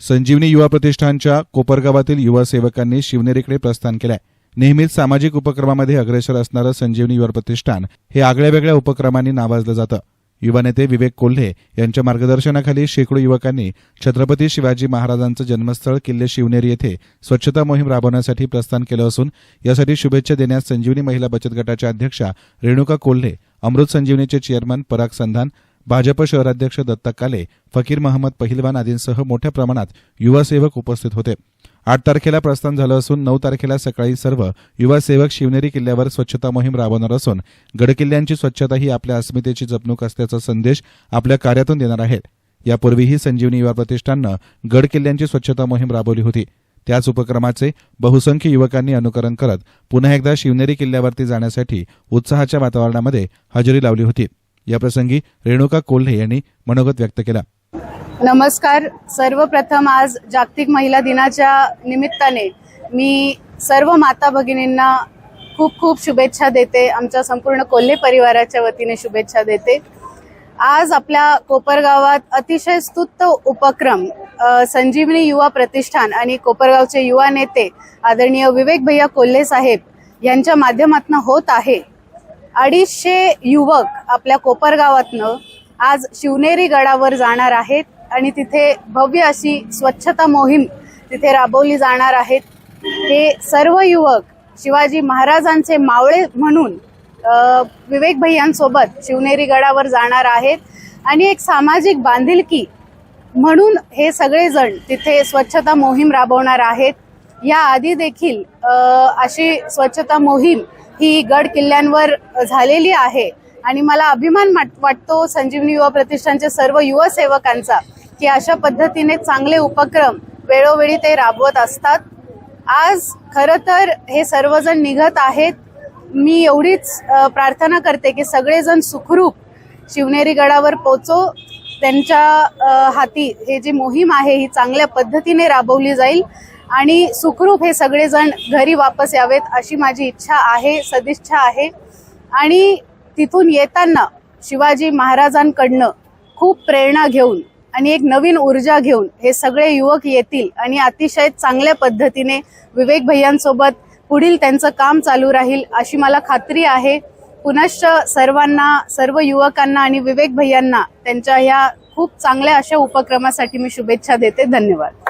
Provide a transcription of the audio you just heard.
संजीवनी युवा प्रतिष्ठानच्या कोपरगावातील युवा सेवकांनी शिवनेरीकडे प्रस्थान केलंय. नेहमीच सामाजिक उपक्रमामध्ये अग्रेसर असणारं संजीवनी युवा प्रतिष्ठान हे आगळ्या वेगळ्या उपक्रमांनी नावाजलं जातं. युवा नेते विवेक कोल्हे यांच्या मार्गदर्शनाखाली शेकडो युवकांनी छत्रपती शिवाजी महाराजांचं जन्मस्थळ किल्ले शिवनेरी येथे स्वच्छता मोहीम राबवण्यासाठी प्रस्थान केलं असून यासाठी शुभेच्छा देण्यास संजीवनी महिला बचत गटाच्या अध्यक्षा रेणुका कोल्हे अमृत संजीवनीचे चेअरमन पराग संधान भाजप शहराध्यक्ष दत्ता काले फकीर महम्मद पहिलवान आदींसह मोठ्या प्रमाणात युवासेवक उपस्थित होते. आठ तारखेला प्रस्थान झालं असून नऊ तारखेला सकाळी सर्व युवासेवक शिवनेरी किल्ल्यावर स्वच्छता मोहीम राबवणार असून गडकिल्ल्यांची स्वच्छता ही आपल्या अस्मितेची जपणूक असल्याचा संदेश आपल्या कार्यातून देणार आहेत. यापूर्वीही संजीवनी युवा प्रतिष्ठाननं गड किल्ल्यांची स्वच्छता मोहीम राबवली होती. त्याच उपक्रमाचे बहुसंख्य युवकांनी अनुकरण करत पुन्हा एकदा शिवनेरी किल्ल्यावरती जाण्यासाठी उत्साहाच्या वातावरणामध्ये हजेरी लावली होती. याप्रसंगी रेणुका कोल्हे यांनी मनोगत व्यक्त केला. नमस्कार. सर्वप्रथम आज जागतिक महिला दिनाच्या निमित्ताने मी सर्व माता भगिनींना खूप खूप शुभेच्छा देते. आमच्या संपूर्ण कोल्हे परिवाराच्या वतीने शुभेच्छा देते. आज आपल्या कोपरगावात अतिशय स्तुत्त उपक्रम संजीवनी युवा प्रतिष्ठान आणि कोपरगावचे युवा नेते आदरणीय विवेक भैया कोल्हे साहेब यांच्या माध्यमातून होत आहे. अडीचशे युवक आपल्या कोपरगावातनं आज शिवनेरी गडावर जाणार आहेत आणि तिथे भव्य अशी स्वच्छता मोहीम तिथे राबवली जाणार आहेत. हे सर्व युवक शिवाजी महाराजांचे मावळे म्हणून विवेक भैयांसोबत शिवनेरी गडावर जाणार आहेत. आणि एक सामाजिक बांधिलकी म्हणून हे सगळेजण तिथे स्वच्छता मोहीम राबवणार आहेत. या आधी देखील अशी स्वच्छता मोहीम ही गड किल्ल्यांवर झालेली आहे. आणि मला अभिमान वाट- वाटतो संजीवनी युवा प्रतिष्ठानच्या सर्व युवा सेवकांचा की अशा पद्धतीने चांगले उपक्रम वेळोवेळी ते राबवत असतात. आज खरं तर हे सर्वजण निघत आहेत. मी एवढीच प्रार्थना करते की सगळेजण सुखरूप शिवनेरी गडावर पोचो. त्यांच्या हाती हे जी मोहीम आहे ही चांगल्या पद्धतीने राबवली जाईल. आणि सुखरूप हे सगळेजण घरी वापस यावेत अशी माझी इच्छा आहे सदिच्छा आहे. आणि तिथून येताना शिवाजी महाराजांकडनं खूप प्रेरणा घेऊन आणि एक नवीन ऊर्जा घेऊन हे सगळे युवक येतील आणि अतिशय चांगल्या पद्धतीने विवेक भैयांसोबत पुढील त्यांचं काम चालू राहील अशी मला खात्री आहे. पुनश्च सर्वांना सर्व युवकांना आणि विवेक भैयांना त्यांच्या ह्या खूप चांगल्या अशा उपक्रमासाठी मी शुभेच्छा देते. धन्यवाद.